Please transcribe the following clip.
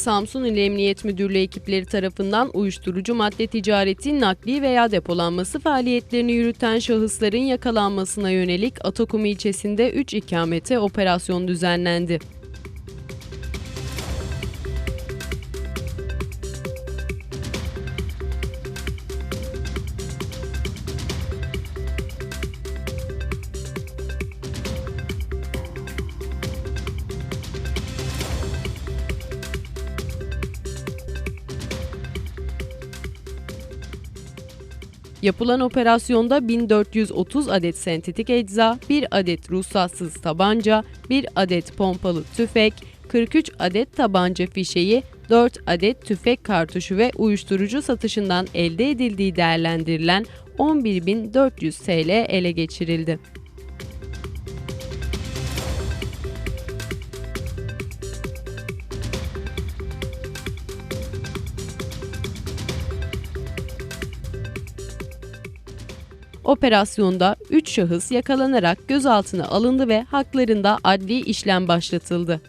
Samsun İl Emniyet Müdürlüğü ekipleri tarafından uyuşturucu madde ticareti, nakli veya depolanması faaliyetlerini yürüten şahısların yakalanmasına yönelik Atakum ilçesinde 3 ikamete operasyon düzenlendi. Yapılan operasyonda 1430 adet sentetik ecza, 1 adet ruhsatsız tabanca, 1 adet pompalı tüfek, 43 adet tabanca fişeği, 4 adet tüfek kartuşu ve uyuşturucu satışından elde edildiği değerlendirilen 11.400 TL ele geçirildi. Operasyonda 3 şahıs yakalanarak gözaltına alındı ve haklarında adli işlem başlatıldı.